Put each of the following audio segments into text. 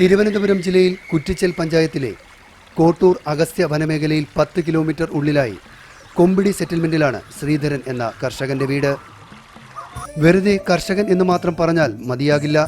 തിരുവനന്തപുരം ജില്ലയിൽ കുറ്റിച്ചൽ പഞ്ചായത്തിലെ കോട്ടൂർ അഗസ്ത്യ വനമേഖലയിൽ പത്ത് കിലോമീറ്റർ ഉള്ളിലായി കൊമ്പിടി സെറ്റിൽമെന്റിലാണ് ശ്രീധരൻ എന്ന കർഷകന്റെ വീട്. വെറുതെ കർഷകൻ എന്ന് മാത്രം പറഞ്ഞാൽ മതിയാകില്ല.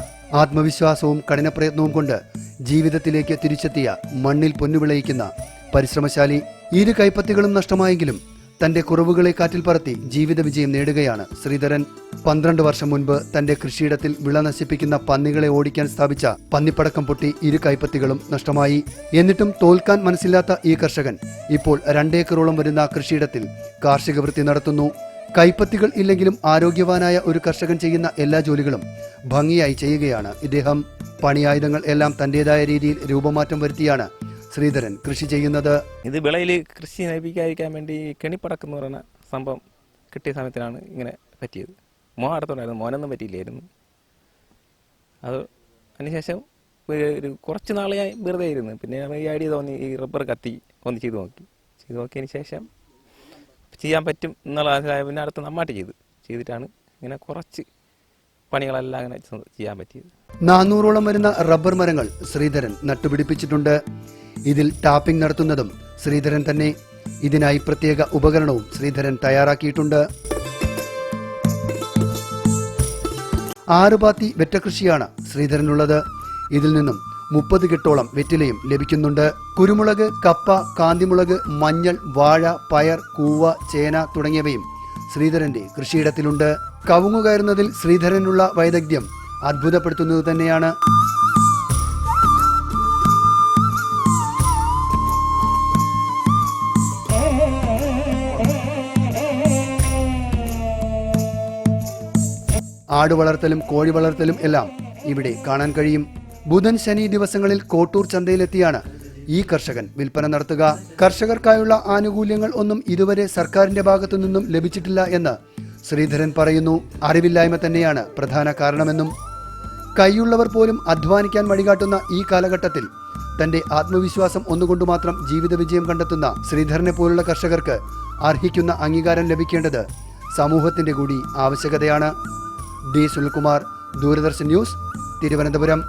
ആത്മവിശ്വാസവും കഠിനപ്രയത്നവും കൊണ്ട് ജീവിതത്തിലേക്ക് തിരിച്ചെത്തിയ മണ്ണിൽ പൊന്നുവിളയിക്കുന്ന പരിശ്രമശാലി. ഇരു കൈപ്പത്തികളും നഷ്ടമായെങ്കിലും തന്റെ കുറവുകളെ കാറ്റിൽ പറത്തി ജീവിത വിജയം നേടുകയാണ്. ശ്രീധരൻ പന്ത്രണ്ട് വർഷം മുൻപ് തന്റെ കൃഷിയിടത്തിൽ വിള നശിപ്പിക്കുന്ന പന്നികളെ ഓടിക്കാൻ സ്ഥാപിച്ച പന്നിപ്പടക്കം പൊട്ടി ഇരു കൈപ്പത്തികളും നഷ്ടമായി. എന്നിട്ടും തോൽക്കാൻ മനസ്സില്ലാത്ത ഈ കർഷകൻ ഇപ്പോൾ രണ്ടേക്കറോളം വരുന്ന കൃഷിയിടത്തിൽ കാർഷിക വൃത്തി നടത്തുന്നു. കൈപ്പത്തികൾ ഇല്ലെങ്കിലും ആരോഗ്യവാനായ ഒരു കർഷകൻ ചെയ്യുന്ന എല്ലാ ജോലികളും ഭംഗിയായി ചെയ്യുകയാണ്. ഇദ്ദേഹം പണിയായുധങ്ങൾ എല്ലാം തന്റേതായ രീതിയിൽ രൂപമാറ്റം വരുത്തിയാണ്. ശ്രീധരൻ കൃഷി ചെയ്യുന്നത്? ഇത് വിളയിൽ കൃഷി നയിപ്പിക്കാതിരിക്കാൻ വേണ്ടി കെണിപ്പടക്കം എന്ന് പറയുന്ന സംഭവം കിട്ടിയ സമയത്തിനാണ് ഇങ്ങനെ പറ്റിയത്. മോൻ അടുത്തുണ്ടായിരുന്നു മോനൊന്നും പറ്റിയില്ലായിരുന്നു. അത് അതിനുശേഷം ഒരു കുറച്ച് നാളെ ഞാൻ വെറുതെ ഇരുന്നു പിന്നെ ഈ ഐഡിയ തോന്നി ഈ റബ്ബർ കത്തി ഒന്ന് ചെയ്ത് നോക്കി. ചെയ്ത് നോക്കിയതിന് ശേഷം ചെയ്യാൻ പറ്റും എന്നുള്ള പിന്നെ അടുത്ത് നമ്മാട്ട് ചെയ്തു. ചെയ്തിട്ടാണ് ഇങ്ങനെ കുറച്ച് പണികളെല്ലാം അങ്ങനെ ചെയ്യാൻ പറ്റിയത്. നാനൂറോളം വരുന്ന റബ്ബർ മരങ്ങൾ ശ്രീധരൻ നട്ടുപിടിപ്പിച്ചിട്ടുണ്ട്. ഇതിൽ ടാപ്പിംഗ് നടത്തുന്നതും ശ്രീധരൻ തന്നെ. ഇതിനായി പ്രത്യേക ഉപകരണവും ശ്രീധരൻ തയ്യാറാക്കിയിട്ടുണ്ട്. ആറുപാത്തി വെറ്റകൃഷിയാണ് ശ്രീധരനുള്ളത്. ഇതിൽ നിന്നും മുപ്പത് കെട്ടോളം വെറ്റിലയും ലഭിക്കുന്നുണ്ട്. കുരുമുളക് കപ്പ കാന്തിമുളക് മഞ്ഞൾ വാഴ പയർ കൂവ ചേന തുടങ്ങിയവയും ശ്രീധരന്റെ കൃഷിയിടത്തിലുണ്ട്. കവുങ്ങു കയറുന്നതിൽ ശ്രീധരനുള്ള വൈദഗ്ധ്യം അത്ഭുതപ്പെടുത്തുന്നത് തന്നെയാണ്. ആട് വളർത്തലും കോഴി വളർത്തലും എല്ലാം ഇവിടെ കാണാൻ കഴിയും. ബുധൻ ശനി ദിവസങ്ങളിൽ കോട്ടൂർ ചന്തയിലെത്തിയാണ് ഈ കർഷകൻ വിൽപ്പന നടത്തുക. കർഷകർക്കായുള്ള ആനുകൂല്യങ്ങൾ ഒന്നും ഇതുവരെ സർക്കാരിന്റെ ഭാഗത്തു നിന്നും ലഭിച്ചിട്ടില്ല എന്ന് ശ്രീധരൻ പറയുന്നു. അറിവില്ലായ്മ തന്നെയാണ് പ്രധാന കാരണമെന്നും. കൈയുള്ളവർ പോലും അധ്വാനിക്കാൻ വഴികാട്ടുന്ന ഈ കാലഘട്ടത്തിൽ തന്റെ ആത്മവിശ്വാസം ഒന്നുകൊണ്ട് മാത്രം ജീവിത വിജയം കണ്ടെത്തുന്ന ശ്രീധരനെ പോലുള്ള കർഷകർക്ക് അർഹിക്കുന്ന അംഗീകാരം ലഭിക്കേണ്ടത് സമൂഹത്തിന്റെ കൂടി ആവശ്യകതയാണ്. D Sunilkumar Doordarshan news Thiruvananthapuram.